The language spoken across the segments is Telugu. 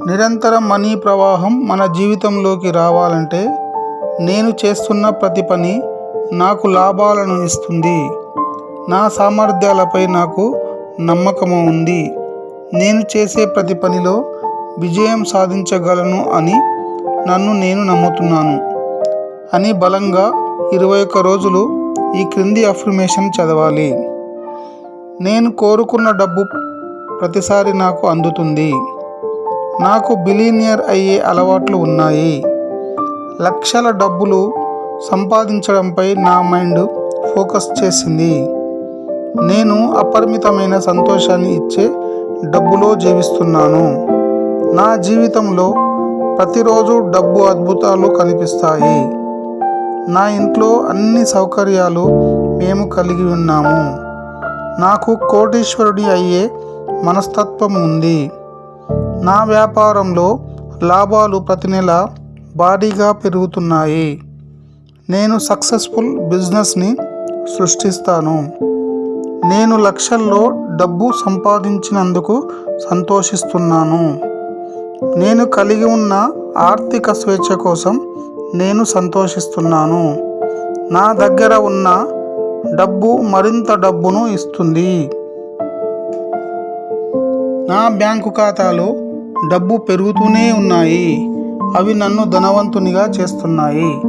నిరంతరం మనీ ప్రవాహం మన జీవితంలోకి రావాలంటే నేను చేస్తున్న ప్రతి పని నాకు లాభాలను ఇస్తుంది. నా సామర్థ్యాలపై నాకు నమ్మకము ఉంది. నేను చేసే ప్రతి పనిలో విజయం సాధించగలను అని నన్ను నేను నమ్ముతున్నాను. అని బలంగా ఇరవై ఒక్క రోజులు ఈ క్రింది అఫర్మేషన్ చదవాలి. నేను కోరుకున్న డబ్బు ప్రతిసారి నాకు అందుతుంది. నాకు బిలీనియర్ అయ్యే అలవాట్లు ఉన్నాయి. లక్షల డబ్బులు సంపాదించడంపై నా మైండ్ ఫోకస్ చేసింది. నేను అపరిమితమైన సంతోషాన్ని ఇచ్చే డబ్బులో జీవిస్తున్నాను. నా జీవితంలో ప్రతిరోజు డబ్బు అద్భుతాలు కనిపిస్తాయి. నా ఇంట్లో అన్ని సౌకర్యాలు మేము కలిగి ఉన్నాము. నాకు కోటీశ్వరుడి అయ్యే మనస్తత్వం ఉంది. నా వ్యాపారంలో లాభాలు ప్రతి నెల భారీగా పెరుగుతున్నాయి. నేను సక్సెస్ఫుల్ బిజినెస్ని సృష్టిస్తాను. నేను లక్షల్లో డబ్బు సంపాదించినందుకు సంతోషిస్తున్నాను. నేను కలిగి ఉన్న ఆర్థిక స్వేచ్ఛ కోసం నేను సంతోషిస్తున్నాను. నా దగ్గర ఉన్న డబ్బు మరింత డబ్బును ఇస్తుంది. నా బ్యాంకు ఖాతాలో డబ్బు పెరుగుతూనే ఉన్నాయి. అవి నన్ను ధనవంతునిగా చేస్తున్నాయి.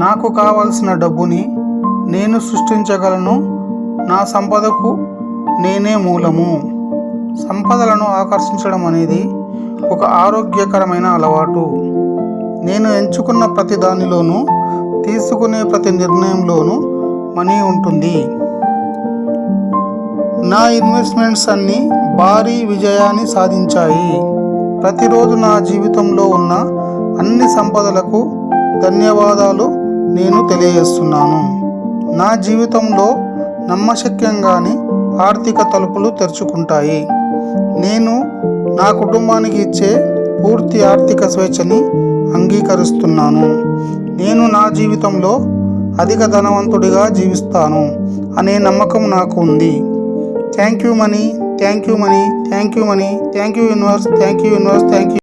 నాకు కావలసిన డబ్బుని నేను సృష్టించగలను. నా సంపదకు నేనే మూలము. సంపదలను ఆకర్షించడం అనేది ఒక ఆరోగ్యకరమైన అలవాటు. నేను ఎంచుకున్న ప్రతి దానిలోనూ తీసుకునే ప్రతి నిర్ణయంలోనూ మనీ ఉంటుంది. నా ఇన్వెస్ట్మెంట్స్ అన్నీ భారీ విజయాన్ని సాధించాయి. ప్రతిరోజు నా జీవితంలో ఉన్న అన్ని సంపదలకు ధన్యవాదాలు నేను తెలియజేస్తున్నాను. నా జీవితంలో నమ్మశక్యంగాని ఆర్థిక తలుపులు తెరుచుకుంటాయి. నేను నా కుటుంబానికి ఇచ్చే పూర్తి ఆర్థిక స్వేచ్ఛని అంగీకరిస్తున్నాను. నేను నా జీవితంలో అధిక ధనవంతుడిగా జీవిస్తాను అనే నమ్మకం నాకు ఉంది. thank you money. Thank you money. Thank you money. Thank you universe. Thank you universe. Thank you.